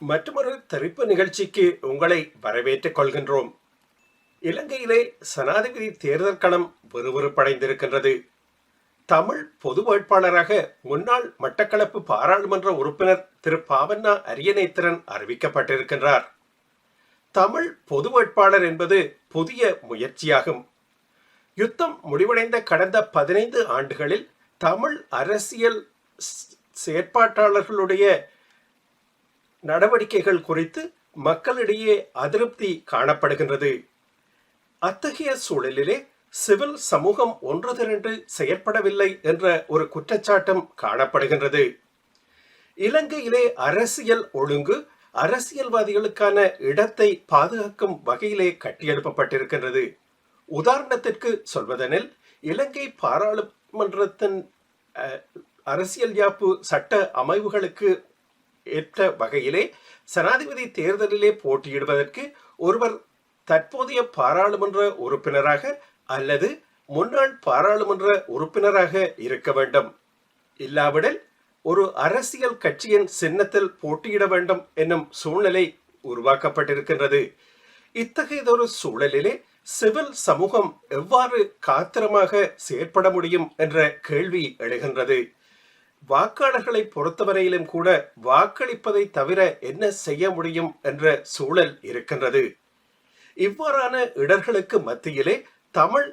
மற்றொரு தெரிப்பு நிகழ்ச்சிக்கு உங்களை வரவேற்றுக் கொள்கின்றோம். இலங்கையிலே சனாதிபதி தேர்தல் களம் விறுவிறுப்படைந்திருக்கின்றது. தமிழ் பொது வேட்பாளராக முன்னாள் மட்டக்களப்பு பாராளுமன்ற உறுப்பினர் திரு. பாவண்ணா அரியநேத்திரன் அறிவிக்கப்பட்டிருக்கின்றார். தமிழ் பொது வேட்பாளர் என்பது புதிய முயற்சியாகும். யுத்தம் முடிவடைந்த கடந்த பதினைந்து ஆண்டுகளில் தமிழ் அரசியல் செயற்பாட்டாளர்களுடைய நடவடிக்கைகள் குறித்து மக்களிடையே அதிருப்தி காணப்படுகின்றது. அத்தகைய சூழலிலே சிவில் சமூகம் ஒன்று திரண்டு செயற்படவில்லை என்ற ஒரு குற்றச்சாட்டம் காணப்படுகின்றது. இலங்கையிலே அரசியல் ஒழுங்கு அரசியல்வாதிகளுக்கான இடத்தை பாதுகாக்கும் வகையிலே கட்டியெழுப்பப்பட்டிருக்கின்றது. உதாரணத்திற்கு சொல்வதெனில் இலங்கை பாராளுமன்றத்தின் அரசியல் யாப்பு சட்ட அமைவுகளுக்கு எட்ட வகையிலே சனாதிபதி தேர்தலிலே போட்டியிடுவதற்கு ஒருவர் தற்போதைய பாராளுமன்ற உறுப்பினராக அல்லது முன்னாள் பாராளுமன்ற உறுப்பினராக இருக்க வேண்டும். இல்லாவிடில் ஒரு அரசியல் கட்சியின் சின்னத்தில் போட்டியிட வேண்டும் என்னும் சூழ்நிலை உருவாக்கப்பட்டிருக்கின்றது. இத்தகையதொரு சூழலிலே சிவில் சமூகம் எவ்வாறு காத்திரமாக செயற்பட முடியும் என்ற கேள்வி எழுகின்றது. வாக்காளர்களை பொறுத்தவரையிலும் கூட வாக்களிப்பதை தவிர என்ன செய்ய முடியும் என்ற சூழல் இருக்கின்றது. இவ்வாறான இடர்களுக்கு மத்தியிலே தமிழ்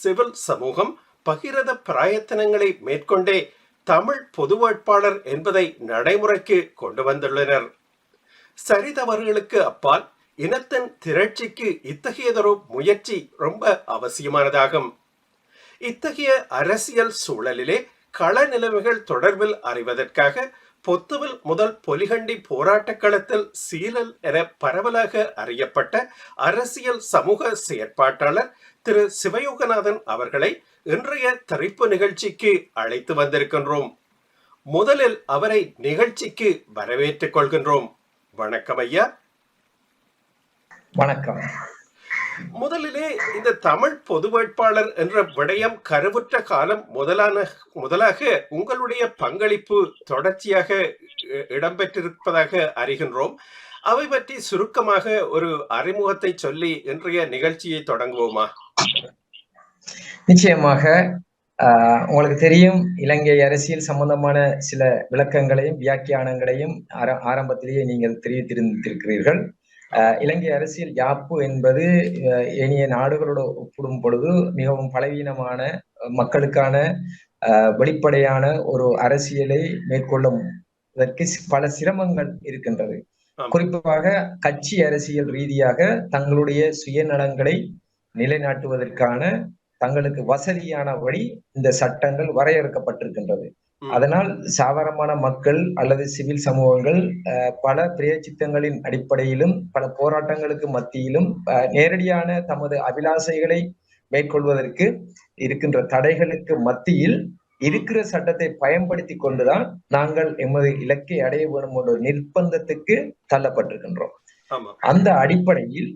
சிவில் சமூகம் பகிரத பிராயத்தனங்களை மேற்கொண்டே தமிழ் பொது வேட்பாளர் என்பதை நடைமுறைக்கு கொண்டு வந்துள்ளனர். சரிதவறுகளுக்கு அப்பால் இனத்தின் திரட்சிக்கு இத்தகையதொரு முயற்சி ரொம்ப அவசியமானதாகும். இத்தகைய அரசியல் சூழலிலே கள நிலைமைகள் தொடர்பில் அறிவதற்காக பொத்துவில் முதல் பொலிகண்டி போராட்டக் களத்தில் சீலல் என பரவலாக அறியப்பட்ட அரசியல் சமூக செயற்பாட்டாளர் திரு சிவயோகநாதன் அவர்களை இன்றைய தரிப்பு நிகழ்ச்சிக்கு அழைத்து வந்திருக்கின்றோம். முதலில் அவரை நிகழ்ச்சிக்கு வரவேற்றுக் கொள்கின்றோம். வணக்கம் ஐயா. வணக்கம். முதலிலே இந்த தமிழ் பொது வேட்பாளர் என்ற விடயம் கருவுற்ற காலம் முதலான முதலாக உங்களுடைய பங்களிப்பு தொடர்ச்சியாக இடம்பெற்றிருப்பதாக அறிகின்றோம். அவை பற்றி சுருக்கமாக ஒரு அறிமுகத்தை சொல்லி இன்றைய நிகழ்ச்சியை தொடங்குவோமா? நிச்சயமாக ஆஹ், உங்களுக்கு தெரியும் இலங்கை அரசியல் சம்பந்தமான சில விளக்கங்களையும் வியாக்கியானங்களையும் ஆர- ஆரம்பத்திலேயே நீங்கள் தெரிவித்திருந்திருக்கிறீர்கள். இலங்கை அரசியல் யாப்பு என்பது ஏனைய நாடுகளோடு ஒப்பிடும் பொழுது மிகவும் பலவீனமான மக்களுக்கான வெளிப்படையான ஒரு அரசியலை மேற்கொள்ளுவதற்கு சி- பல சிரமங்கள் இருக்கின்றது. குறிப்பாக கட்சி அரசியல் ரீதியாக தங்களுடைய சுயநலங்களை நிலைநாட்டுவதற்கான தங்களுக்கு வசதியானபடி இந்த சட்டங்கள் வரையறுக்கப்பட்டிருக்கின்றது. அதனால் சாதாரணமான மக்கள் அல்லது சிவில் சமூகங்கள் பல பிரயச்சித்தங்களின் அடிப்படையிலும் பல போராட்டங்களுக்கு மத்தியிலும் நேரடியான தமது அபிலாசைகளை மேற்கொள்வதற்கு இருக்கின்ற தடைகளுக்கு மத்தியில் இருக்கிற சட்டத்தை பயன்படுத்தி கொண்டுதான் நாங்கள் எமது இலக்கை அடைய வேண்டும் என்ற ஒரு நிர்பந்தத்துக்கு தள்ளப்பட்டிருக்கின்றோம். அந்த அடிப்படையில்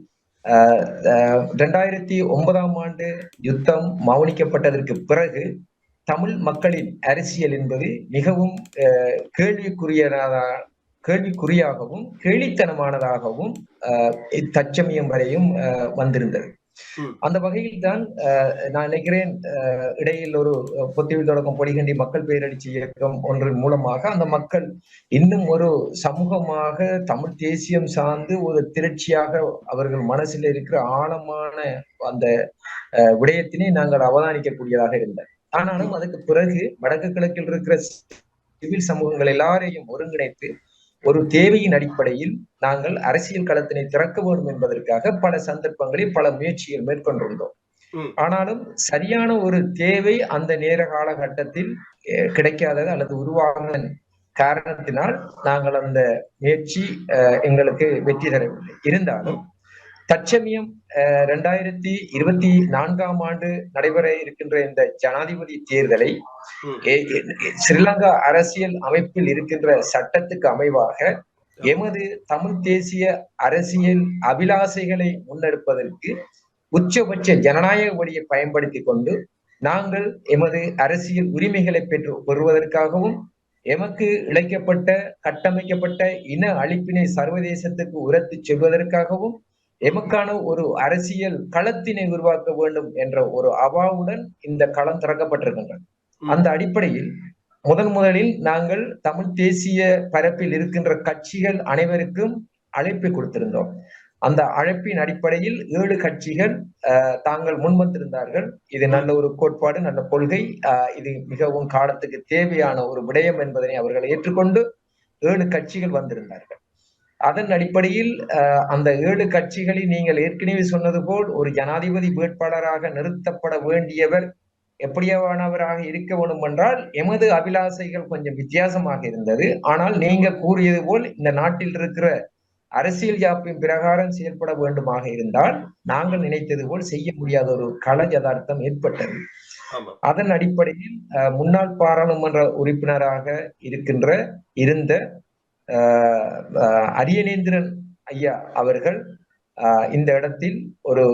ரெண்டாயிரத்தி ஒன்பதாம் ஆண்டு யுத்தம் மௌனிக்கப்பட்டதற்கு பிறகு தமிழ் மக்களின் அரசியல் என்பது மிகவும் கேள்விக்குரியதாக கேள்விக்குறியாகவும் கேலித்தனமானதாகவும் ஆஹ், தற்சமயம் வரையும் வந்திருந்தது. அந்த வகையில் தான் நான் நினைக்கிறேன் இடையில் ஒரு பொத்திவில் தொடக்கம் பொலிகண்டி மக்கள் பேரழிச்சி இயக்கம் ஒன்றின் மூலமாக அந்த மக்கள் இன்னும் ஒரு சமூகமாக தமிழ் தேசியம் சார்ந்து ஒரு திரட்சியாக அவர்கள் மனசில் இருக்கிற ஆழமான அந்த விடயத்தினை நாங்கள் அவதானிக்கக்கூடியதாக இருந்தது ஆனாலும் அதுக்கு பிறகு வடக்கு கிழக்கில் இருக்கிற சிவில் சமூகங்கள் எல்லாரையும் ஒருங்கிணைத்து ஒரு தேவையின் அடிப்படையில் நாங்கள் அரசியல் களத்தினை திறக்க வேண்டும் என்பதற்காக பல சந்தர்ப்பங்களில் பல முயற்சிகள் மேற்கொண்டிருந்தோம். ஆனாலும் சரியான ஒரு தேவை அந்த நேர காலகட்டத்தில் கிடைக்காதது அல்லது உருவாக காரணத்தினால் நாங்கள் அந்த முயற்சி அஹ், எங்களுக்கு வெற்றி தரவில்லை. இருந்தாலும் தற்சமயம் ரெண்டாயிரத்தி இருபத்தி நான்காம் ஆண்டு நடைபெற இருக்கின்ற இந்த ஜனாதிபதி தேர்தலை ஸ்ரீலங்கா அரசியல் அமைப்பில் இருக்கின்ற சட்டத்துக்கு அமைவாக எமது தமிழ் தேசிய அரசியல் அபிலாசைகளை முன்னெடுப்பதற்கு உச்சபட்ச ஜனநாயக வழியை பயன்படுத்தி கொண்டு நாங்கள் எமது அரசியல் உரிமைகளை பெற்று பெறுவதற்காகவும் எமக்கு இழைக்கப்பட்ட கட்டமைக்கப்பட்ட இன அழிப்பினை சர்வதேசத்துக்கு உரத்துச் செல்வதற்காகவும் எமக்கான ஒரு அரசியல் களத்தினை உருவாக்க வேண்டும் என்ற ஒரு அவாவுடன் இந்த களம் திறக்கப்பட்டிருக்கின்றது. அந்த அடிப்படையில் முதன் முதலில் நாங்கள் தமிழ் தேசிய பரப்பில் இருக்கின்ற கட்சிகள் அனைவருக்கும் அழைப்பு கொடுத்திருந்தோம். அந்த அழைப்பின் அடிப்படையில் ஏழு கட்சிகள் தாங்கள் முன்வந்திருந்தார்கள். இது நல்ல ஒரு கோட்பாடு நல்ல கொள்கை. அஹ், இது மிகவும் காலத்துக்கு தேவையான ஒரு விடயம் என்பதனை அவர்கள் ஏற்றுக்கொண்டு ஏழு கட்சிகள் வந்திருந்தார்கள். அதன் அடிப்படையில் அந்த ஏழு கட்சிகளில் நீங்கள் ஏற்கனவே சொன்னது போல் ஒரு ஜனாதிபதி வேட்பாளராக நிறுத்தப்பட வேண்டியவர் எப்படியானவராக இருக்க வேண்டும் என்றால் எமது அபிலாசைகள் கொஞ்சம் வித்தியாசமாக இருந்தது. ஆனால் நீங்க கூறியது போல் இந்த நாட்டில் இருக்கிற அரசியல் யாப்பின் பிரகாரம் செயல்பட வேண்டுமாக இருந்தால் நாங்கள் நினைத்தது போல் செய்ய முடியாத ஒரு கள யதார்த்தம் ஏற்பட்டது. அதன் அடிப்படையில் முன்னாள் பாராளுமன்ற உறுப்பினராக இருக்கின்ற இருந்த அரியநேந்திரன் ஐயா அவர்கள் இந்த இடத்தில் ஒரு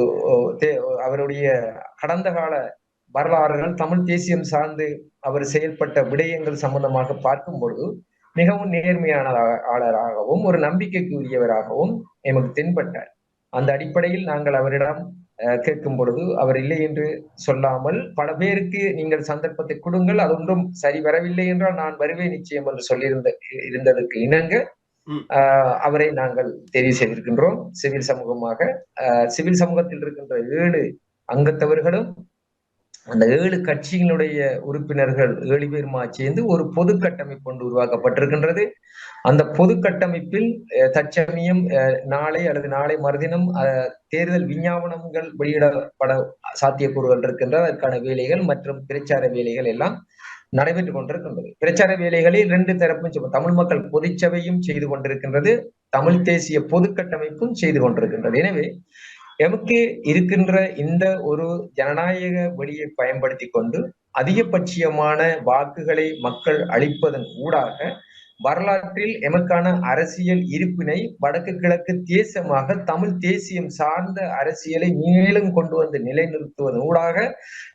தே- அவருடைய கடந்த கால வரலாறுகள் தமிழ் தேசியம் சார்ந்து அவர் செயல்பட்ட விடயங்கள் சம்பந்தமாக பார்க்கும் பொழுது மிகவும் நேர்மையான ஆளராகவும் ஒரு நம்பிக்கைக்குரியவராகவும் எமக்கு தென்பட்டார். அந்த அடிப்படையில் நாங்கள் அவரிடம் கேட்கும் பொழுது அவர் இல்லை என்று சொல்லாமல் பல பேருக்கு நீங்கள் சந்தர்ப்பத்தை கொடுங்கள் அது ஒன்றும் சரி வரவில்லை என்றால் நான் வருவேன் நிச்சயம் என்று சொல்லியிருந்த இருந்ததற்கு இணங்க அவரை நாங்கள் தெரிவு செய்திருக்கின்றோம். சிவில் சமூகமாக சிவில் சமூகத்தில் இருக்கின்ற ஏழு அங்கத்தவர்களும் அந்த ஏழு கட்சிகளுடைய உறுப்பினர்கள் ஏழு பேருமா சேர்ந்து ஒரு பொது கட்டமைப்பு ஒன்று உருவாக்கப்பட்டிருக்கின்றது. அந்த பொது கட்டமைப்பில் தற்சமயம் அஹ், நாளை அல்லது நாளை மறுதினம் அஹ், தேர்தல் விஞ்ஞாபனங்கள் வெளியிடப்பட சாத்தியக்கூறுகள் இருக்கின்றது அதற்கான வேலைகள் மற்றும் பிரச்சார வேலைகள் எல்லாம் நடைபெற்றுக் கொண்டிருக்கின்றது. பிரச்சார வேலைகளில் இரண்டு தரப்பும் தமிழ் மக்கள் பொதுச்சபையும் செய்து கொண்டிருக்கின்றது. தமிழ் தேசிய பொது கட்டமைப்பும் செய்து கொண்டிருக்கின்றது. எனவே எமக்கு இருக்கின்ற இந்த ஒரு ஜனநாயக வழியை பயன்படுத்தி கொண்டு அதிகபட்சியமான வாக்குகளை மக்கள் அளிப்பதன் ஊடாக வரலாற்றில் எமக்கான அரசியல் இருப்பினை வடக்கு கிழக்கு தேசமாக தமிழ் தேசியம் சார்ந்த அரசியலை மேலும் கொண்டு வந்து நிலைநிறுத்துவதன் ஊடாக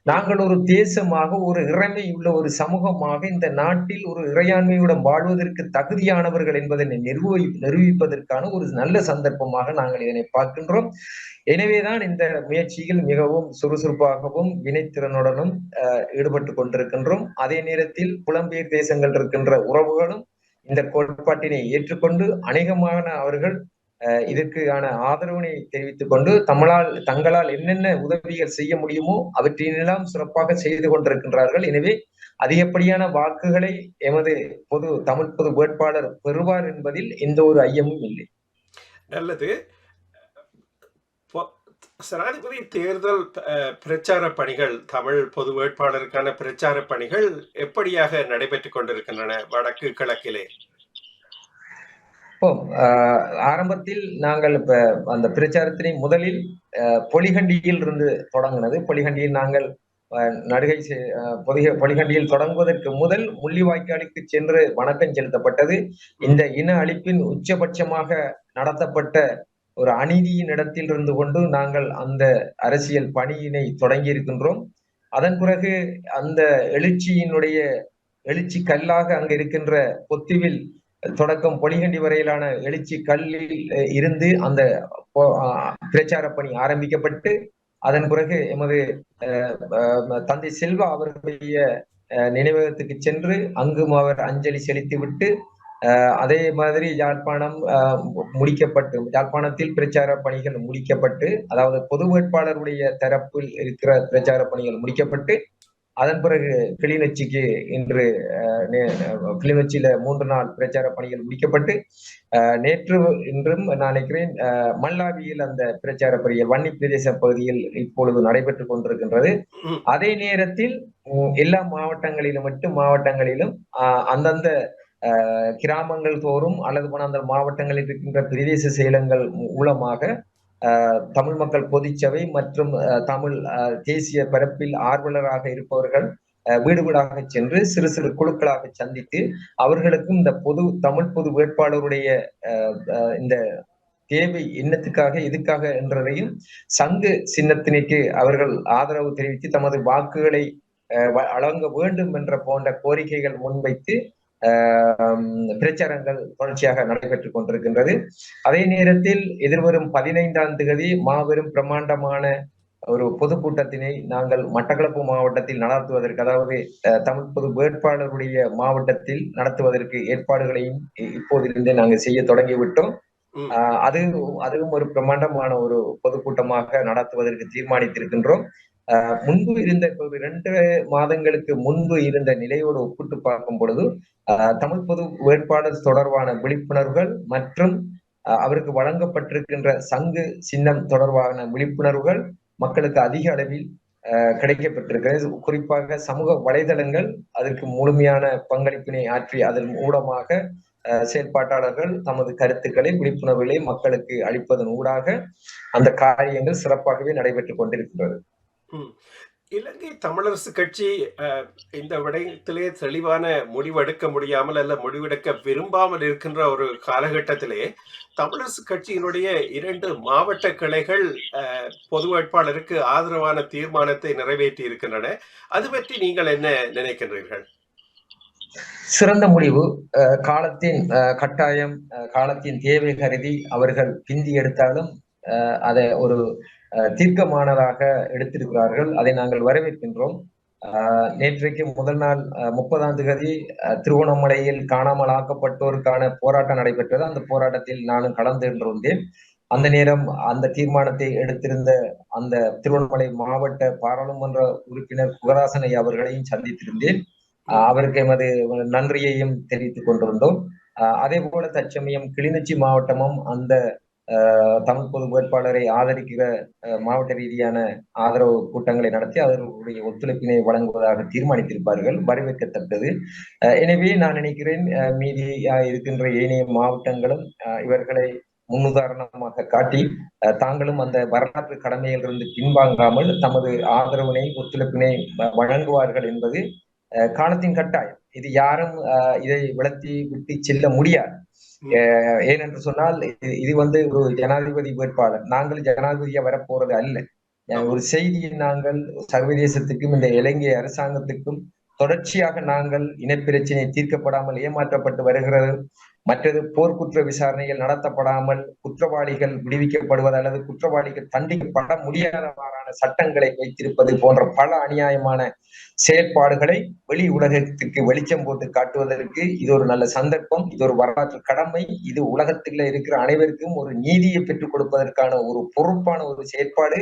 நாங்கள் ஒரு தேசமாக ஒரு இறைமை உள்ள ஒரு சமூகமாக இந்த நாட்டில் ஒரு இறையாண்மையுடன் வாழ்வதற்கு தகுதியானவர்கள் என்பதனை நிர்வகி நிரூபிப்பதற்கான ஒரு நல்ல சந்தர்ப்பமாக நாங்கள் இதனை பார்க்கின்றோம். எனவேதான் இந்த முயற்சியில் மிகவும் சுறுசுறுப்பாகவும் வினைத்திறனுடனும் அஹ், ஈடுபட்டு கொண்டிருக்கின்றோம். அதே நேரத்தில் புலம்பெயர் தேசங்கள் இருக்கின்ற உறவுகளும் இந்த கோட்பாட்டினை ஏற்றுக்கொண்டு அநேகமான அவர்கள் அஹ், இதற்கான ஆதரவினை தெரிவித்துக் கொண்டு தமிழால் தங்களால் என்னென்ன உதவிகள் செய்ய முடியுமோ அவற்றினெல்லாம் சிறப்பாக செய்து கொண்டிருக்கின்றார்கள். எனவே அதிகப்படியான வாக்குகளை எமது பொது தமிழ் பொது வேட்பாளர் பெறுவார் என்பதில் எந்த ஒரு ஐயமும் இல்லை. நல்லது. ஜனாதிபதி தேர்தல் அஹ், பிரச்சார பணிகள் தமிழ் பொது வேட்பாளருக்கான பிரச்சார பணிகள் எப்படியாக நடைபெற்றுக் கொண்டிருக்கின்றன? வடக்கு கிழக்கிலே. ஆஹ், ஆரம்பத்தில் நாங்கள் இப்ப அந்த பிரச்சாரத்தினை முதலில் பொலிகண்டியில் இருந்து தொடங்கினது. பொலிகண்டியில் நாங்கள் நடுகை செ- பொலிகண்டியில் தொடங்குவதற்கு முதல் முள்ளிவாய்க்காலுக்கு சென்று வணக்கம் செலுத்தப்பட்டது. இந்த இன அழிப்பின் உச்சபட்சமாக நடத்தப்பட்ட ஒரு அநீதியின் இடத்தில் இருந்து கொண்டு நாங்கள் அந்த அரசியல் பணியினை தொடங்கி இருக்கின்றோம். அதன் பிறகு அந்த எழுச்சியினுடைய எழுச்சி கல்லாக அங்கு இருக்கின்ற பொத்துவில் தொடக்கம் பொலிகண்டி வரையிலான எழுச்சி கல்லில் இருந்து அந்த பிரச்சார பணி ஆரம்பிக்கப்பட்டு அதன் பிறகு எமது அஹ், தந்தை செல்வா அவர்களுடைய நினைவகத்துக்கு சென்று அங்கும் அவர் அஞ்சலி செலுத்திவிட்டு அதே மாதிரி யாழ்ப்பாணம் முடிக்கப்பட்டு யாழ்ப்பாணத்தில் பிரச்சார பணிகள் முடிக்கப்பட்டு அதாவது பொது வேட்பாளருடைய தரப்பில் இருக்கிற பிரச்சார பணிகள் முடிக்கப்பட்டு அதன் பிறகு கிளிநொச்சிக்கு இன்று கிளிநொச்சியில மூன்று நாள் பிரச்சார பணிகள் முடிக்கப்பட்டு நேற்று இன்றும் நான் நினைக்கிறேன் மல்லாவியில் அந்த பிரச்சார பணிகள் வன்னி பிரதேச பகுதியில் இப்பொழுது நடைபெற்றுக் கொண்டிருக்கின்றது. அதே நேரத்தில் எல்லா மாவட்டங்களிலும் மட்டும் மாவட்டங்களிலும் அந்தந்த கிராமங்கள் தோறும் அல்லது போன அந்த மாவட்டங்களில் இருக்கின்ற பிரதேச செயலங்கள் மூலமாக அஹ், தமிழ் மக்கள் பொதுச்சபை மற்றும் அஹ், தமிழ் அஹ், தேசிய பரப்பில் ஆர்வலராக இருப்பவர்கள் அஹ், வீடு வீடாக சென்று சிறு சிறு குழுக்களாக சந்தித்து அவர்களுக்கும் இந்த பொது தமிழ் பொது வேட்பாளருடைய அஹ், அஹ், இந்த தேவை என்னத்துக்காக எதுக்காக என்றதையும் சங்கு சின்னத்தினைக்கு அவர்கள் ஆதரவு தெரிவித்து தமது வாக்குகளை அஹ், வ- வழங்க வேண்டும் என்ற போன்ற கோரிக்கைகள் முன்வைத்து பிரச்சாரங்கள் தொடர்ச்சியாக நடைபெற்றுக் கொண்டிருக்கின்றது. அதே நேரத்தில் எதிர்வரும் பதினைந்தாம் தேதி மாபெரும் பிரம்மாண்டமான ஒரு பொதுக்கூட்டத்தினை நாங்கள் மட்டக்களப்பு மாவட்டத்தில் நடத்துவதற்கு அதாவது தமிழ் பொது வேட்பாளருடைய மாவட்டத்தில் நடத்துவதற்கு ஏற்பாடுகளையும் இப்போதிலிருந்தே நாங்கள் செய்ய தொடங்கிவிட்டோம். அது அதுவும் ஒரு பிரம்மாண்டமான ஒரு பொதுக்கூட்டமாக நடத்துவதற்கு தீர்மானித்திருக்கின்றோம். முன்பு இருந்த ஒரு இரண்டு மாதங்களுக்கு முன்பு இருந்த நிலையோடு ஒப்பிட்டு பார்க்கும் பொழுது தமிழ் பொது வேட்பாளர் தொடர்பான விழிப்புணர்வுகள் மற்றும் அவருக்கு வழங்கப்பட்டிருக்கின்ற சங்கு சின்னம் தொடர்பான விழிப்புணர்வுகள் மக்களுக்கு அதிக அளவில் கிடைக்கப்பட்டிருக்கிறது. குறிப்பாக சமூக வலைதளங்கள் அதற்கு முழுமையான பங்களிப்பினை ஆற்றி அதன் மூலமாக செயற்பாட்டாளர்கள் தமது கருத்துக்களை விழிப்புணர்வுகளை மக்களுக்கு அளிப்பதன் ஊடாக அந்த காரியங்கள் சிறப்பாகவே நடைபெற்றுக் இலங்கை தமிழரசு கட்சி அஹ், இந்த விடயத்திலே தெளிவான முடிவெடுக்க முடியாமல் அல்ல முடிவெடுக்க விரும்பாமல் இருக்கின்ற ஒரு காலகட்டத்திலே தமிழரசு கட்சியினுடைய இரண்டு மாவட்ட கிளைகள் அஹ், பொது வேட்பாளருக்கு ஆதரவான தீர்மானத்தை நிறைவேற்றி இருக்கின்றன. அது பற்றி நீங்கள் என்ன நினைக்கின்றீர்கள்? சிறந்த முடிவு. அஹ் காலத்தின் அஹ் கட்டாயம் காலத்தின் தேவை கருதி அவர்கள் பிந்தி எடுத்தாலும் அஹ் அதை ஒரு தீர்க்கமானதாக எடுத்திருக்கிறார்கள். அதை நாங்கள் வரவேற்கின்றோம். ஆஹ் நேற்றைக்கு முதல் நாள் முப்பதாம் தேதி அஹ் திருவண்ணாமலையில் காணாமல் ஆக்கப்பட்டோருக்கான போராட்டம் நடைபெற்றது. அந்த போராட்டத்தில் நானும் கலந்து கொண்டிருந்தேன். அந்த நேரம் அந்த தீர்மானத்தை எடுத்திருந்த அந்த திருவண்ணாமலை மாவட்ட பாராளுமன்ற உறுப்பினர் குகராசனை அவர்களையும் சந்தித்திருந்தேன். அவருக்கு எமது நன்றியையும் தெரிவித்துக் கொண்டிருந்தோம். அதே போல தற்சமயம் கிளிநொச்சி மாவட்டமும் அந்த தமிழ் பொது வேட்பாளரை ஆதரிக்கிற மாவட்ட ரீதியான ஆதரவு கூட்டங்களை நடத்தி அவர்களுடைய ஒத்துழைப்பினை வழங்குவதாக தீர்மானித்திருப்பார்கள். வரவேற்கத்தக்கது. எனவே நான் நினைக்கிறேன் மீதி மீதியா இருக்கின்ற ஏனைய மாவட்டங்களும் இவர்களை முன்னுதாரணமாக காட்டி தாங்களும் அந்த வரலாற்று கடமையிலிருந்து பின்வாங்காமல் தமது ஆதரவினை ஒத்துழைப்பினை வ- வழங்குவார்கள் என்பது காலத்தின் கட்டாயம். இது யாரும் இதை விளத்தி விட்டு செல்ல முடியாது. ஏனென்று சொன்னால் இது- இது வந்து ஒரு ஜனாதிபதி வேட்பாளர். நாங்கள் ஜனாதிபதியா வரப்போறது அல்ல. ஒரு செய்தியை நாங்கள் சர்வதேசத்துக்கும் இந்த இலங்கை அரசாங்கத்துக்கும் தொடர்ச்சியாக நாங்கள் இனப்பிரச்சனை தீர்க்கப்படாமல் ஏமாற்றப்பட்டு வருகிறது. மற்றது போர்க்குற்ற விசாரணைகள் நடத்தப்படாமல் குற்றவாளிகள் விடுவிக்கப்படுவது அல்லது குற்றவாளிகள் தண்டிக்கப்பட முடியாதவாறான சட்டங்களை வைத்திருப்பது போன்ற பல அநியாயமான செயற்பாடுகளை வெளி உலகத்துக்கு வெளிச்சம் போட்டு காட்டுவதற்கு இது ஒரு நல்ல சந்தர்ப்பம் இது ஒரு வரலாற்று கடமை இது உலகத்தில் இருக்கிற அனைவருக்கும் ஒரு நீதியை பெற்றுக் கொடுப்பதற்கான ஒரு பொறுப்பான ஒரு செயற்பாடு.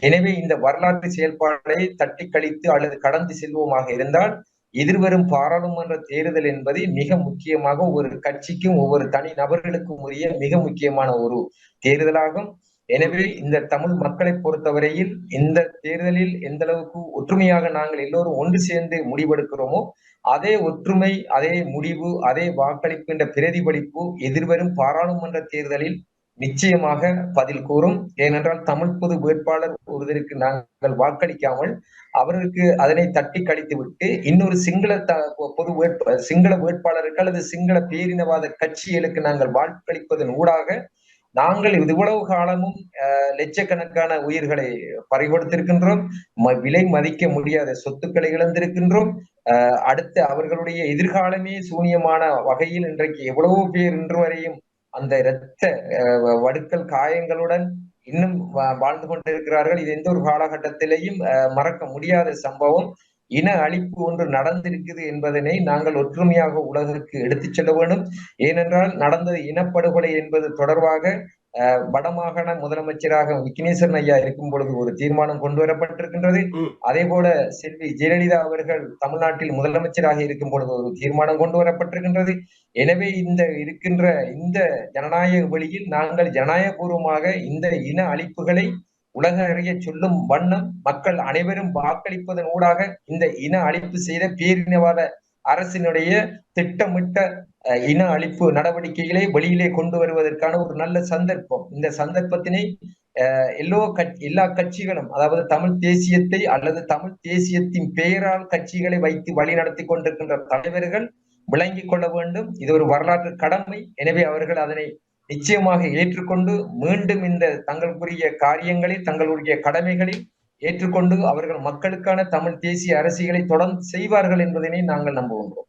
எனவே இந்த வரலாற்று செயல்பாடை தட்டி கழித்து அல்லது கடந்து செல்வோமாக இருந்தால் எதிர்வரும் பாராளுமன்ற தேர்தல் என்பது மிக முக்கியமாக ஒவ்வொரு கட்சிக்கும் ஒவ்வொரு தனி நபர்களுக்கும் உரிய மிக முக்கியமான ஒரு தேர்தலாகும். எனவே இந்த தமிழ் மக்களை பொறுத்தவரையில் இந்த தேர்தலில் எந்த அளவுக்கு ஒற்றுமையாக நாங்கள் எல்லோரும் ஒன்று சேர்ந்து முடிவெடுக்கிறோமோ அதே ஒற்றுமை அதே முடிவு அதே வாக்களிப்பு என்ற பிரதிபலிப்பு எதிர்வரும் பாராளுமன்ற தேர்தலில் நிச்சயமாக பதில் கூறும். ஏனென்றால் தமிழ் பொது வேட்பாளர் ஒருவருக்கு நாங்கள் வாக்களிக்காமல் அவருக்கு அதனை தட்டி கழித்து விட்டு இன்னொரு சிங்கள த- பொது வேட்ப சிங்கள வேட்பாளருக்கு அல்லது சிங்கள பேரினவாத கட்சிகளுக்கு நாங்கள் வாக்களிப்பதன் ஊடாக நாங்கள் இவ்வளவு காலமும் லட்சக்கணக்கான உயிர்களை பறிகொடுத்திருக்கின்றோம். ம- விலை மதிக்க முடியாத சொத்துக்களை இழந்திருக்கின்றோம். அஹ், அடுத்து அவர்களுடைய எதிர்காலமே சூனியமான வகையில் இன்றைக்கு எவ்வளவோ பேர் இன்று வரையும் அந்த இரத்த அஹ், வடுக்கல் காயங்களுடன் இன்னும் வா- வாழ்ந்து கொண்டிருக்கிறார்கள். இது எந்த ஒரு காலகட்டத்திலேயும் மறக்க முடியாத சம்பவம். இன அழிப்பு ஒன்று நடந்திருக்குது என்பதனை நாங்கள் ஒற்றுமையாக உலகிற்கு எடுத்துச் செல்ல வேண்டும். ஏனென்றால் நடந்தது இனப்படுகொலை என்பது தொடர்பாக வடமாகாண முதலமைச்சராக விக்னேஸ்வரன் ஐயா இருக்கும் பொழுது ஒரு தீர்மானம் கொண்டு வரப்பட்டிருக்கின்றது. அதே போல செல்வி ஜெயலலிதா அவர்கள் தமிழ்நாட்டில் முதலமைச்சராக இருக்கும் பொழுது ஒரு தீர்மானம் கொண்டு வரப்பட்டிருக்கின்றது எனவே இந்த இருக்கின்ற இந்த ஜனநாயக வழியில் நாங்கள் ஜனநாயகபூர்வமாக இந்த இன அழிப்புகளை உலக அறிய சொல்லும் வண்ணம் மக்கள் அனைவரும் வாக்களிப்பதன் ஊடாக இந்த இன அழிப்பு செய்த பேரினவாத அரசினுடைய திட்டமிட்ட இன அழிப்பு நடவடிக்கைகளை வெளியிலே கொண்டு வருவதற்கான ஒரு நல்ல சந்தர்ப்பம். இந்த சந்தர்ப்பத்தினை எல்லோ கட்சி எல்லா கட்சிகளும் அதாவது தமிழ் தேசியத்தை அல்லது தமிழ் தேசியத்தின் பெயரால் கட்சிகளை வைத்து வழி நடத்தி கொண்டிருக்கின்ற தலைவர்கள் விளங்கிக் கொள்ள வேண்டும். இது ஒரு வரலாற்று கடமை. எனவே அவர்கள் அதனை நிச்சயமாக ஏற்றுக்கொண்டு மீண்டும் இந்த தங்களுக்குரிய காரியங்களில் தங்களுடைய கடமைகளில் ஏற்றுக்கொண்டு அவர்கள் மக்களுக்கான தமிழ் தேசிய அரசியலை தொடர்ந்து செய்வார்கள் என்பதனை நாங்கள் நம்புகின்றோம்.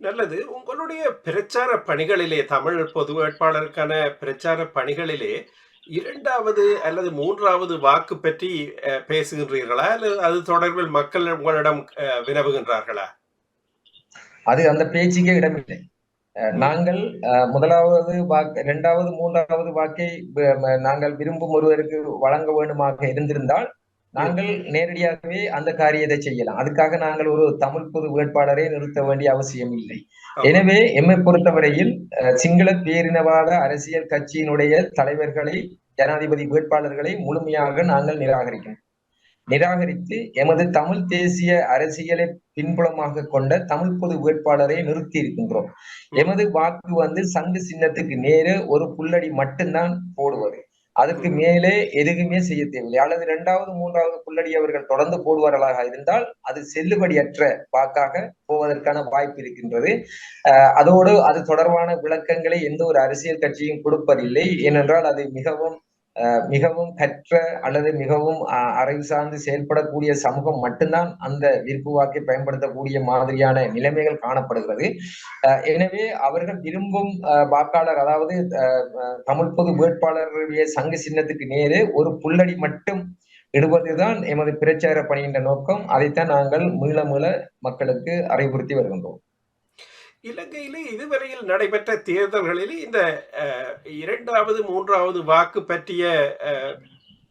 நல்லது. உங்களுடைய பிரச்சார பணிகளிலே, தமிழ் பொது வேட்பாளருக்கான பிரச்சார பணிகளிலே இரண்டாவது அல்லது மூன்றாவது வாக்கு பற்றி அ பேசுகின்றீர்களா? அல்லது அது தொடர்பில் மக்கள் உங்களிடம் அ வினவுகின்றார்களா? அது அந்த பேச்சுக்கே இடமில்லை. ம். நாங்கள் அஹ் முதலாவது வாக்கு 2வது, 3வது வாக்கை வ ம நாங்கள் விரும்பும் ஒருவருக்கு வழங்க வேண்டுமாக இருந்திருந்தால், நாங்கள் நேரடியாகவே அந்த காரியத்தை செய்யலாம். அதுக்காக நாங்கள் ஒரு தமிழ் பொது வேட்பாளரை நிறுத்த வேண்டிய அவசியம் இல்லை. எனவே எம்மைப் பொறுத்தவரையில் சிங்கள பேரினவாத அரசியல் கட்சியினுடைய தலைவர்களை, ஜனாதிபதி வேட்பாளர்களை முழுமையாக நாங்கள் நிராகரிக்கிறோம். நிராகரித்து எமது தமிழ் தேசிய அரசியலை பின்புலமாகக் கொண்ட தமிழ் பொது வேட்பாளரை நிறுத்தி இருக்கின்றோம். எமது வாக்கு வந்து சங்கு சின்னத்துக்கு நேரே ஒரு புல்லடி மட்டும் தான் போடுவது. அதுக்கு மேலே எதுவுமே செய்ய தேவையில்லை. அல்லது இரண்டாவது மூன்றாவது புள்ளடி அவர்கள் தொடர்ந்து போடுவார்களாக இருந்தால், அது செல்லுபடியற்ற வாக்காக போவதற்கான வாய்ப்பு இருக்கின்றது. அதோடு அது தொடர்பான விளக்கங்களை எந்த ஒரு அரசியல் கட்சியும் கொடுப்பதில்லை. ஏனென்றால் அது மிகவும் மிகவும் கற்ற அல்லது மிகவும் அறிவு சார்ந்து செயல்படக்கூடிய சமூகம் மட்டும்தான் அந்த விருப்பு வாக்கை பயன்படுத்தக்கூடிய மாதிரியான நிலைமைகள் காணப்படுகிறது. எனவே அவர்கள் விரும்பும் வாக்காளர் அதாவது தமிழ் பொது வேட்பாளருடைய சங்கு சின்னத்துக்கு நேரே ஒரு புல்லடி மட்டும் இடுவதுதான் எமது பிரச்சார பணியின் நோக்கம். அதைத்தான் நாங்கள் மீள மீள மக்களுக்கு அறிவுறுத்தி வருகின்றோம். இலங்கையிலே இதுவரையில் நடைபெற்ற தேர்தல்களிலே இந்த இரண்டாவது மூன்றாவது வாக்கு பற்றிய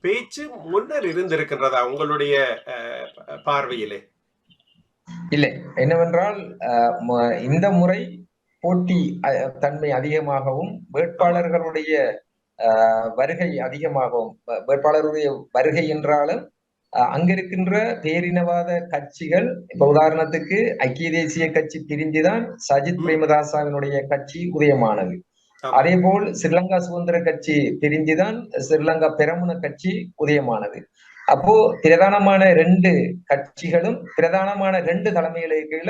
பேச்சு முன்னர் இருந்திருக்கின்றதா? உங்களுடைய பார்வையிலே? இல்லை. என்னவென்றால் இந்த முறை போட்டி தன்மை அதிகமாகவும், வேட்பாளர்களுடைய வருகை அதிகமாகவும் வேட்பாளருடைய வருகை என்றாலும், அங்க இருக்கின்ற பேரினவாத கட்சிகள் இப்ப உதாரணத்துக்கு ஐக்கிய தேசிய கட்சி பிரிந்து தான் சஜித். பிரேமதாசவினுடைய கட்சி உதயமானது. ஆமா. அதேபோல் ஸ்ரீலங்கா சுதந்திர கட்சி பிரிந்து தான் ஸ்ரீலங்கா பெரமுன கட்சி உதயமானது. அப்போ பிரதானமான 2 கட்சிகளும், பிரதானமான 2 தலைமைகளுக்கு கீழ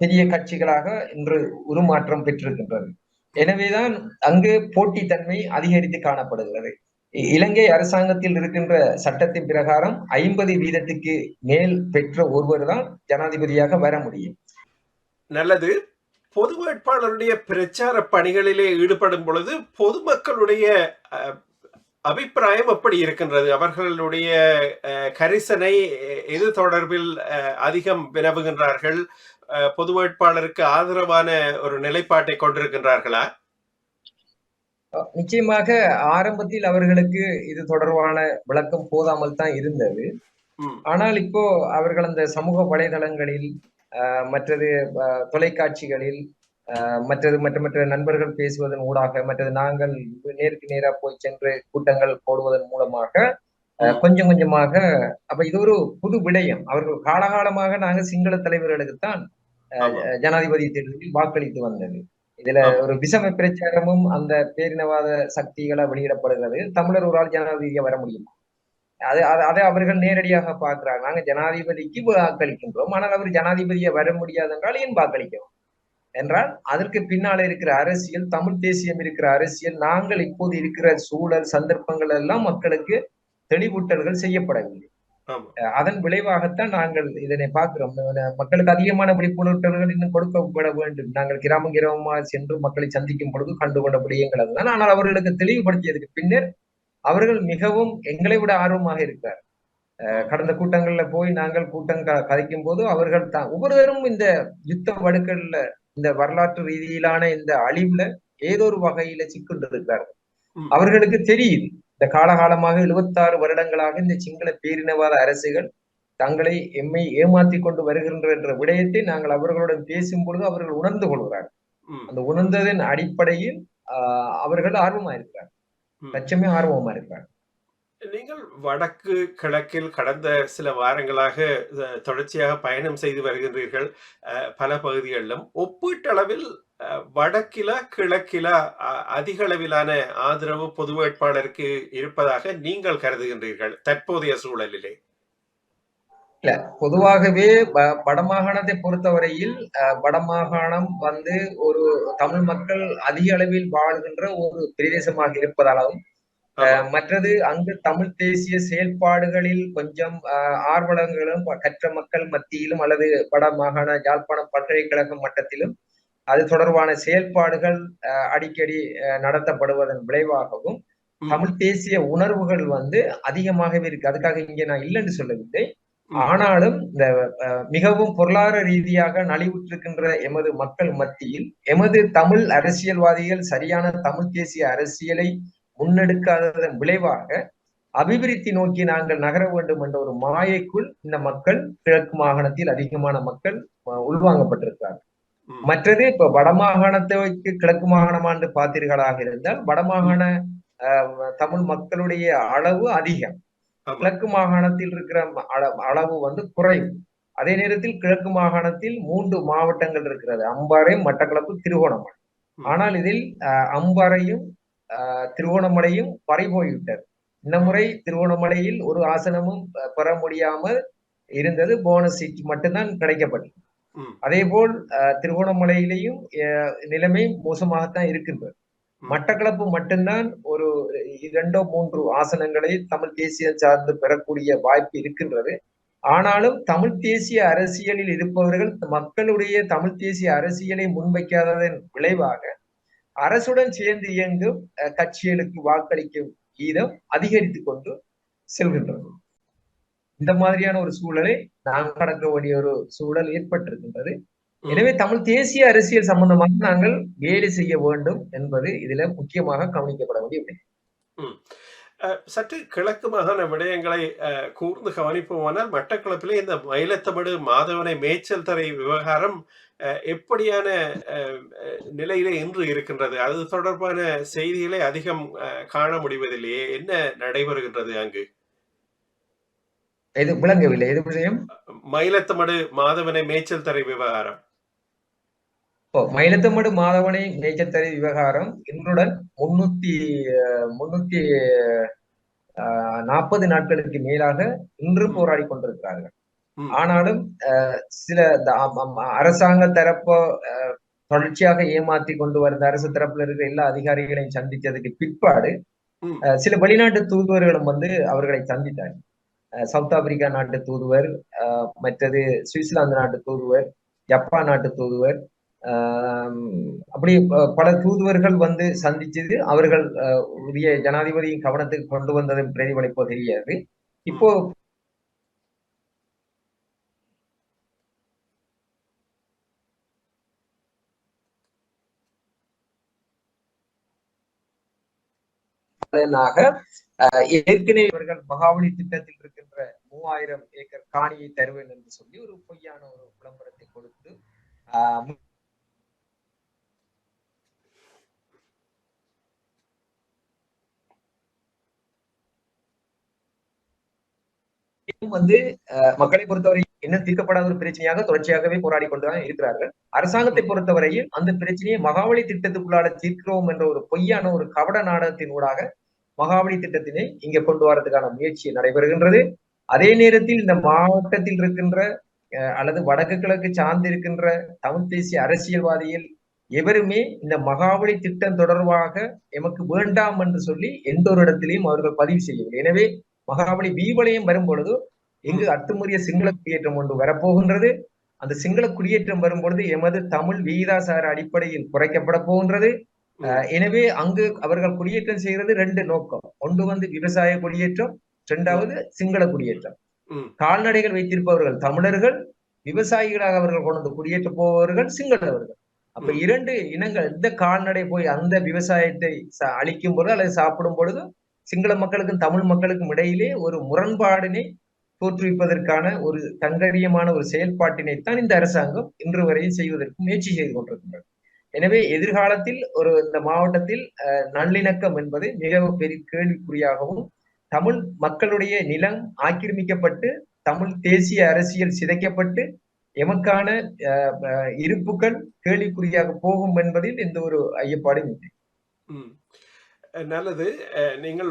பெரிய கட்சிகளாக இன்று உருமாற்றம் பெற்றிருக்கின்றது. எனவேதான் அங்கு போட்டித்தன்மை அதிகரித்து காணப்படுகிறது. இலங்கை அரசாங்கத்தில் இருக்கின்ற சட்டத்தின் பிரகாரம் 50 வீதத்துக்கு மேல் பெற்ற ஒருவர் தான் ஜனாதிபதியாக வர முடியும். நல்லது. பொது வேட்பாளருடைய பிரச்சார பணிகளிலே ஈடுபடும் பொழுது, பொதுமக்களுடைய அபிப்பிராயம் எப்படி இருக்கின்றது? அவர்களுடைய கரிசனை எது தொடர்பில் அதிகம் வினவுகின்றார்கள்? பொது வேட்பாளருக்கு ஆதரவான ஒரு நிலைப்பாட்டை கொண்டிருக்கின்றார்களா? நிச்சயமாக ஆரம்பத்தில் அவர்களுக்கு இது தொடர்பான விளக்கம் போதாமல் தான் இருந்தது. ஆனால் இப்போ அவர்கள் அந்த சமூக வலைதளங்களில், மற்றது தொலைக்காட்சிகளில், மற்றது மற்ற மற்ற நண்பர்கள் பேசுவதன் ஊடாக, மற்றது நாங்கள் நேருக்கு நேரா போய் சென்று கூட்டங்கள் போடுவதன் மூலமாக. கொஞ்சம் கொஞ்சமாக அப்ப இது ஒரு புது விடயம். அவர்கள் காலகாலமாக நாங்க சிங்கள தலைவர்களுக்குத்தான் ஆமா. அ ஜனாதிபதி தேர்தலில் வாக்களித்து வந்தது. இதுல. ஒரு விஷம பிரச்சாரமும் அந்த பேரினவாத சக்திகளா வெளியிடப்படுகிறது. தமிழர் ஒரு ஆள் ஜனாதிபதியா வர முடியுமா? அது அத அத அவர்கள் நேரடியாக பார்க்கிறாங்க. நாங்க ஜனாதிபதிக்கு வாக்களிக்கின்றோம். ஆனால் அவர் ஜனாதிபதியா வர முடியாது என்றால் ஏன் வாக்களிக்கிறோம்? என்றால் அதற்கு பின்னால இருக்கிற அரசியல், தமிழ் தேசியம் இருக்கிற அரசியல், நாங்கள் இப்போது இருக்கிற சூழல், சந்தர்ப்பங்கள் எல்லாம் மக்களுக்கு தெளிவூட்டல்கள் செய்யப்படவில்லை. அதன் விளைவாகத்தான் நாங்கள் இதனை பார்க்கிறோம். மக்களுக்கு அதிகமான விழிப்புணர்வுகள் இன்னும் கொடுக்கப்பட வேண்டும். நாங்கள் கிராமம் கிராமமா சென்று மக்களை சந்திக்கும் பொழுது கண்டுகொண்ட விடயங்கள் அதுதான். ஆனால் அவர்களுக்கு தெளிவுபடுத்தியதற்கு பின்னர், அவர்கள் மிகவும் எங்களை விட ஆர்வமாக இருக்கிறார். கடந்த கூட்டங்கள்ல போய் நாங்கள் கூட்டம் க கதைக்கும்போது அவர்கள் தான் ஒவ்வொருவரும் இந்த யுத்த வடுக்கள்ல, இந்த வரலாற்று ரீதியிலான இந்த அழிவுல ஏதோ ஒரு வகையில சிக்குண்டிருக்கிறார்கள். அவர்களுக்கு தெரியுது. இந்த காலகாலமாக 76 வருடங்களாக இந்த சிங்கள பேரினவாத அரசுகள் தங்களை எம்மை ஏமாத்திக் கொண்டு வருகின்ற என்ற விடயத்தை நாங்கள் அவர்களுடன் பேசும்பொழுது அவர்கள் உணர்ந்து கொள்கிறார்கள். அந்த உணர்ந்ததன் அடிப்படையில் அவர்கள் ஆர்வமா இருக்கிறார்கள். ம். தற்சமயம் ஆர்வமா இருக்கிறார்கள். நீங்கள் வடக்கு, கிழக்கில் கடந்த சில வாரங்களாக தொடர்ச்சியாக பயணம் செய்து வருகின்றீர்கள். பல பகுதிகளிலும். ஒப்பீட்டளவில் வடக்கிலா, கிழக்கிலா அ அதிக அளவிலான ஆதரவு பொது வேட்பாளருக்கு இருப்பதாக நீங்கள் கருதுகின்றீர்கள்? தற்போதைய சூழலிலே. இல்ல. பொதுவாகவே வடமாகாணத்தை பொறுத்தவரையில், வடமாகாணம் வந்து ஒரு தமிழ் மக்கள் அதிக அளவில் வாழ்கின்ற ஒரு பிரதேசமாக இருப்பதாலும், மற்றது அங்கு தமிழ் தேசிய செயல்பாடுகளில் கொஞ்சம் ஆர்வலர்களும் ப- கற்ற மக்கள் மத்தியிலும் அல்லது வட மாகாண யாழ்ப்பாணம் பல்கலைக்கழக மட்டத்திலும் அது தொடர்பான செயல்பாடுகள் அடிக்கடி நடத்தப்படுவதன் விளைவாகவும் தமிழ் தேசிய உணர்வுகள் வந்து அதிகமாகவே இருக்கு. அதுக்காக இங்கே நான் இல்லைன்னு சொல்லவில்லை. ஆனாலும் இந்த மிகவும் பொருளாதார ரீதியாக நலிவுற்றிருக்கின்ற எமது மக்கள் மத்தியில் எமது தமிழ் அரசியல்வாதிகள் சரியான தமிழ் தேசிய அரசியலை முன்னெடுக்காததன் விளைவாக அபிவிருத்தி நோக்கி நாங்கள் நகர வேண்டும் என்ற ஒரு மாயைக்குள் இந்த மக்கள் கிழக்கு மாகாணத்தில் அதிகமான மக்கள் உள்வாங்கப்பட்டிருக்கிறார்கள். மற்றது இப்ப வடமாகாணத்துக்கு கிழக்கு மாகாணமாண்டு பார்த்தீர்களாக இருந்தால் வடமாகாண தமிழ் மக்களுடைய அளவு அதிகம். கிழக்கு மாகாணத்தில் இருக்கிற அளவு வந்து குறைவு. அதே நேரத்தில் கிழக்கு மாகாணத்தில் மூன்று மாவட்டங்கள் இருக்கிறது. அம்பாறை மட்டக்களப்பு திருகோணமலை. ஆனால் இதில் அஹ், அம்பாறையும் திருகோணமலையும் பறிபோய்விட்டது. இந்த முறை திருகோணமலையில் ஒரு ஆசனமும் பெற முடியாமல் இருந்தது. போனஸ் சீட் மட்டும்தான் கிடைக்கப்பட்டது. அதே போல் திருகோணமலையிலேயும் நிலைமை மோசமாகத்தான் இருக்கின்றது. மட்டக்களப்பு மட்டும்தான் ஒரு இரண்டோ மூன்று ஆசனங்களை தமிழ் தேசியம் சார்ந்து பெறக்கூடிய வாய்ப்பு இருக்கின்றது. ஆனாலும் தமிழ் தேசிய அரசியலில் இருப்பவர்கள் மக்களுடைய தமிழ் தேசிய அரசியலை முன்வைக்காததன் விளைவாக அரசுடன் சேர்ந்து இயங்கும் கட்சிகளுக்கு வாக்களிக்கும் வீதம் அதிகரித்து கொண்டு செல்கின்றது. இந்த மாதிரியான ஒரு சூழலை நாம் கடக்க வேண்டிய ஒரு சூழல் ஏற்பட்டிருக்கின்றது. எனவே தமிழ் தேசிய அரசியல் சம்பந்தமாக நாங்கள் வேலை செய்ய வேண்டும் என்பது இதுல முக்கியமாக கவனிக்கப்பட வேண்டிய விடயம். சற்று கிழக்கு மாகாண விடயங்களை கூர்ந்து கவனிப்போமானால் மட்டக்களப்பிலே இந்த மயிலத்தமடு மாதவனை மேய்ச்சல் தரை விவகாரம் அஹ், எப்படியான அஹ், அஹ், நிலையிலே இன்று இருக்கின்றது? அது தொடர்பான செய்திகளை அதிகம் அஹ், காண முடிவதில்லையே. என்ன நடைபெறுகின்றது அங்கு? இது விளங்கவில்லை. எது விஷயம் மயிலத்தமடு மாதவனை மேய்ச்சல் தரை விவகாரம். ஓ மயிலத்தமடு மாதவனை மேய்ச்சத்தறி விவகாரம் இன்றுடன் முன்னூத்தி முன்னூத்தி நாற்பது நாட்களுக்கு மேலாக இன்று. போராடி கொண்டிருக்கிறார்கள். ஆனாலும் சில அரசாங்க தரப்போ தொடர்ச்சியாக ஏமாத்தி கொண்டு வருந்த அரசு தரப்புல இருக்கிற எல்லா அதிகாரிகளையும் சந்தித்ததுக்கு பிற்பாடு சில வெளிநாட்டு தூதுவர்களும் வந்து அவர்களை சந்தித்தார் அஹ், சவுத் ஆப்பிரிக்கா நாட்டு தூதுவர் அஹ், மற்றது சுவிட்சர்லாந்து நாட்டு தூதுவர் ஜப்பான் நாட்டு தூதுவர் அப்படி பல தூதுவர்கள் வந்து சந்திச்சது அவர்கள் அஹ், உரிய ஜனாதிபதியின் கவனத்துக்கு கொண்டு வந்ததன் பிரதிபலிப்போ தெரியாது. இப்போ பலனாக ஏற்கனவே இவர்கள் மகாவலி திட்டத்தில் இருக்கின்ற மூவாயிரம் ஏக்கர் காணியை தருவேன் என்று சொல்லி ஒரு பொய்யான ஒரு விளம்பரத்தை கொடுத்து ஆஹ், இன்னும் வந்து மக்களை பொறுத்தவரை இன்னும் தீர்க்கப்படாத ஒரு பிரச்சனையாக தொடர்ச்சியாகவே போராடி கொண்டுதான் இருக்கிறார்கள். அரசாங்கத்தை பொறுத்தவரையில் அந்த பிரச்சனையை மகாவலி திட்டத்துக்குள்ளால தீர்க்கிறோம் என்ற ஒரு பொய்யான ஒரு கபட நாடகத்தின் ஊடாக மகாவலி திட்டத்தினை இங்க கொண்டு வரதுக்கான முயற்சி நடைபெறுகின்றது. அதே நேரத்தில் இந்த மாவட்டத்தில் இருக்கின்ற அல்லது வடக்கு கிழக்கு சார்ந்து இருக்கின்ற தமிழ் தேசிய அரசியல்வாதிகள் எவருமே இந்த மகாவலி திட்டம் தொடர்பாக எமக்கு வேண்டாம் என்று சொல்லி எந்த ஒரு இடத்திலையும் அவர்கள் பதிவு செய்யவில்லை. எனவே மகாபலி வீவலயம் வரும் பொழுது இங்கு அத்துமுறிய சிங்கள குடியேற்றம் ஒன்று வரப்போகின்றது? அந்த சிங்கள குடியேற்றம் வரும் பொழுது எமது தமிழ் விகிதாசார அடிப்படையில் குறைக்கப்பட போகின்றது. எனவே அங்கு அவர்கள் குடியேற்றம் செய்கிறது ரெண்டு நோக்கம். ஒன்று வந்து விவசாய குடியேற்றம் இரண்டாவது சிங்கள குடியேற்றம். கால்நடைகள் வைத்திருப்பவர்கள் தமிழர்கள் விவசாயிகளாக அவர்கள் கொண்டு வந்து குடியேற்ற போபவர்கள் சிங்களவர்கள். அப்ப. இரண்டு இனங்கள் இந்த கால்நடை போய் அந்த விவசாயத்தை அழிக்கும் பொழுது அல்லது சாப்பிடும் பொழுது சிங்கள மக்களுக்கும் தமிழ் மக்களுக்கும் இடையிலே ஒரு முரண்பாடினை தோற்றுவிப்பதற்கான ஒரு தங்கடியமான ஒரு செயல்பாட்டினைத்தான் இந்த அரசாங்கம் இன்று வரையில் செய்வதற்கு முயற்சி செய்து கொண்டிருக்கின்றது. எனவே எதிர்காலத்தில் ஒரு இந்த மாவட்டத்தில் அஹ், நல்லிணக்கம் என்பது மிக பெரிய கேள்விக்குறியாகவும் தமிழ் மக்களுடைய நிலம் ஆக்கிரமிக்கப்பட்டு தமிழ் தேசிய அரசியல் சிதைக்கப்பட்டு எமக்கான அஹ், இருப்புகள் கேள்விக்குறியாக போகும் என்பதில் எந்த ஒரு ஐயப்பாடும் இல்லை. நல்லது. நீங்கள்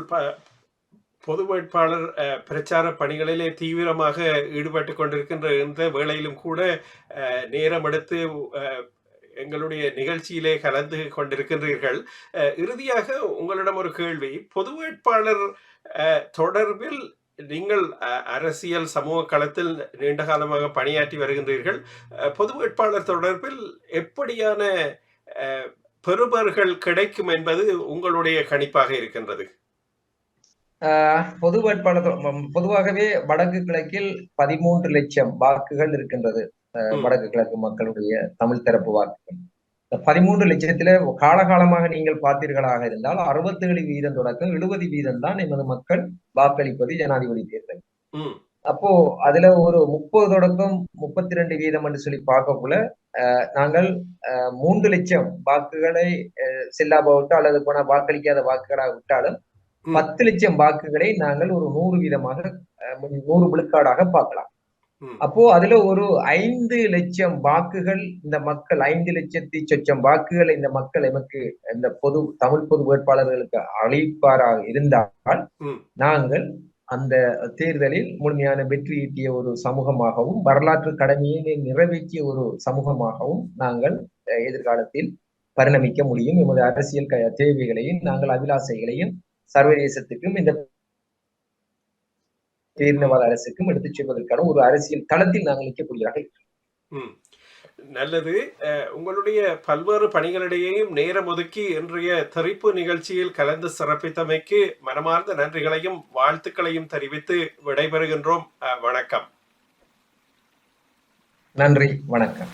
பொது வேட்பாளர் பிரச்சார பணிகளிலே தீவிரமாக ஈடுபட்டு கொண்டிருக்கின்ற இந்த வேளையிலும் கூட நேரம் எடுத்து அஹ், எங்களுடைய நிகழ்ச்சியிலே கலந்து கொண்டிருக்கின்றீர்கள். அஹ், இறுதியாக உங்களிடம் ஒரு கேள்வி. பொது வேட்பாளர் தொடர்பில் நீங்கள் அரசியல் சமூக களத்தில் நீண்ட காலமாக பணியாற்றி வருகின்றீர்கள். அஹ், பொது வேட்பாளர் தொடர்பில் எப்படியான பெறுபர்கள் கிடைக்கும் என்பது உங்களுடைய கணிப்பாக இருக்கின்றது? பொது வேட்பாளர் பொதுவாகவே வடக்கு கிழக்கில் பதிமூன்று லட்சம் வாக்குகள் இருக்கின்றது. வடக்கு கிழக்கு மக்களுடைய தமிழ் தரப்பு வாக்குகள் பதிமூன்று லட்சத்தில காலகாலமாக நீங்கள் பார்த்தீர்களாக இருந்தால் அறுபத்தேழு வீதம் தொடக்கம் எழுபது வீதம் தான் எமது மக்கள் வாக்களிப்பது ஜனாதிபதி தேர்தல் அப்போ அதுல ஒரு முப்பது தொடக்கம் முப்பத்தி ரெண்டு வீதம் என்று சொல்லி பார்க்கக்குள்ள நாங்கள் மூன்று லட்சம் வாக்குகளை ஆஹ் செல்லாப விட்டு அல்லது போன வாக்களிக்காத வாக்குகளாக விட்டாலும். பத்து லட்சம் வாக்குகளை நாங்கள் ஒரு நூறு வீதமாக நூறு விழுக்காடாக பார்க்கலாம். அப்போ அதுல ஒரு ஐந்து லட்சம் வாக்குகள் இந்த மக்கள் ஐந்து லட்சத்தி சொச்சம் வாக்குகளை இந்த மக்கள் எமக்கு இந்த பொது தமிழ் பொது வேட்பாளர்களுக்கு அளிப்பாராக இருந்தால் நாங்கள் அந்த தேர்தலில் முழுமையான வெற்றி ஈட்டிய ஒரு சமூகமாகவும் வரலாற்று கடமையை நிறைவேற்றிய ஒரு சமூகமாகவும் நாங்கள் எதிர்காலத்தில் பரிணமிக்க முடியும். எமது அரசியல் தேவைகளையும் நாங்கள் அபிலாசைகளையும் சர்வதேசத்துக்கும் இந்த பேரினவாத அரசுக்கும் எடுத்துச் செல்வதற்கான ஒரு அரசியல் தளத்தில் நாங்கள் நிற்கக்கூடியதாக இருக்கிறோம். நல்லது. உங்களுடைய பல்வேறு பணிகளிடையேயும் நேரம் ஒதுக்கி இன்றைய தெரிப்பு நிகழ்ச்சியில் கலந்து சிறப்பித்தமைக்கு மனமார்ந்த நன்றிகளையும் வாழ்த்துக்களையும் தெரிவித்து விடைபெறுகின்றோம். வணக்கம். நன்றி. வணக்கம்.